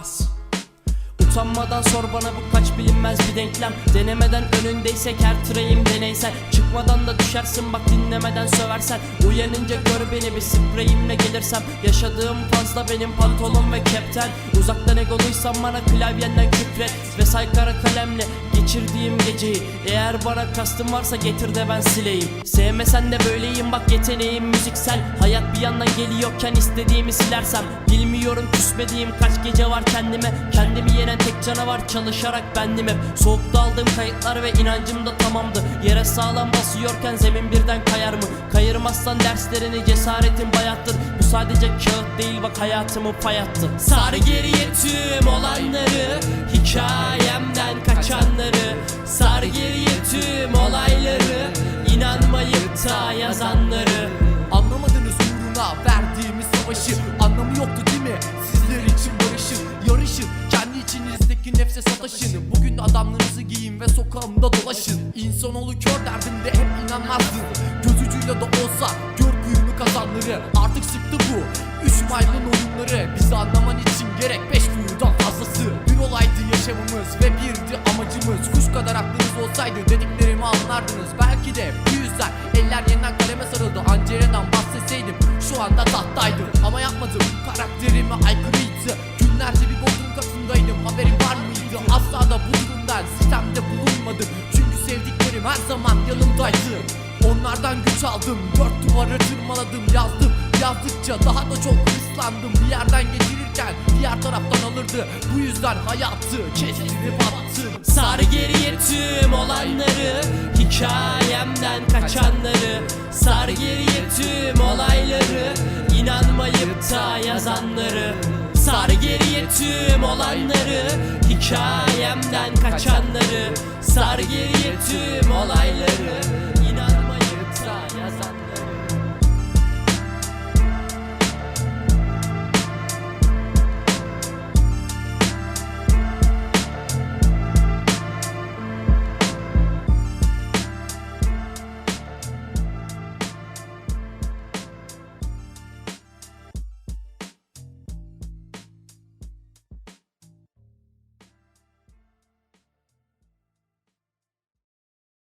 Bas Utanmadan sor bana bu kaç bilinmez bir denklem. Denemeden önündeysek her tırayım deneysel. Çıkmadan da düşersin bak dinlemeden söversen. Uyanınca gör beni bir spreyimle gelirsem. Yaşadığım fazla benim pantolon ve kepten. Uzaktan egoluysan bana klavyenden küfret Ve say kara kalemle geçirdiğim geceyi. Eğer bana kastın varsa getir de ben sileyim. Sevmesen de böyleyim bak yeteneğim müziksel. Hayat bir yandan geliyorken istediğimi silersem. Bilmiyorum küsmediğim kaç gece var kendime. Kendimi yenen tek canavar çalışarak bendim hep. Soğukta aldığım kayıtlar ve inancım da tamamdı. Yere sağlam basıyorken zemin birden kayar mı? Kayırmazsan derslerini cesaretin bayattır. Bu sadece kağıt değil bak hayatımı pay attı Sar geriye tüm olanları nefse sataşın Bugün adamlarınızı giyin ve sokağımda dolaşın. İnsanoğlu kör derdinde hep inanmazdı Göz ucuyla da olsa gör kuyunu kazanları. Artık sıktı bu Üç maymun oyunları. Bizi anlaman için gerek beş kuyudan fazlası. Bir olaydı yaşamımız ve birdi amacımız. Kuş kadar aklınız olsaydı dediklerimi anlardınız. Belki de bu yüzden eller yeniden kaleme sarıldı. Ancere'den her zaman yanımdaydı Onlardan güç aldım. Dört duvara tırmaladım yazdım. Yazdıkça daha da çok hırslandım. Bir yerden geçirirken diğer taraftan alırdı. Bu yüzden hayatı kestirip attım Sar geriye tüm olanları Hikayemden kaçanları. Sar geriye tüm olayları İnanmayıp da yazanları Sar geriye tüm olanları Hikayemden kaçanları. Sar geriye tüm olayları